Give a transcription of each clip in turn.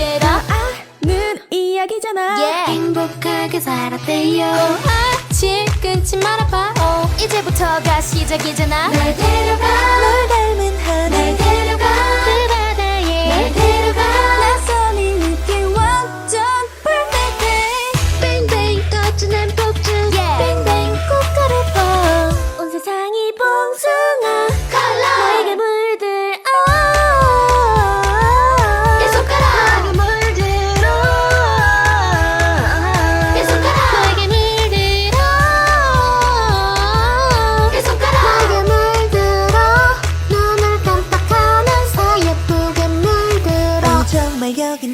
get 아는 이야기잖아. yeah. 행복하게 살았대요. 어, 아침 끊지 말아봐. oh, 이제부터가 시작이잖아. 날 데려가.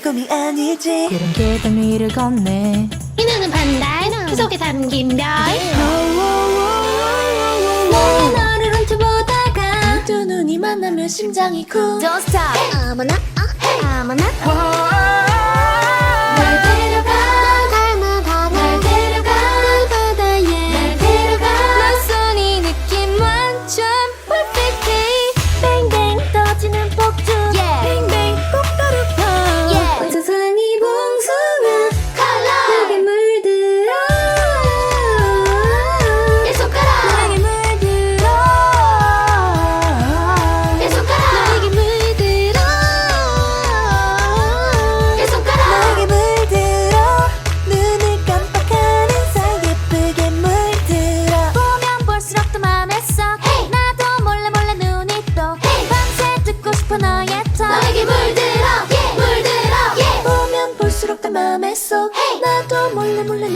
꿈이 아니지. 푸른 계단 위를 걷네. 이 눈은 반달 그 속에 담긴 별. 내 너를 훔쳐보다가 두 눈이 만나면 심장이 쿵. Don't stop. 어머나 어, 어머나. 와 맘에 속 나도 몰래 몰래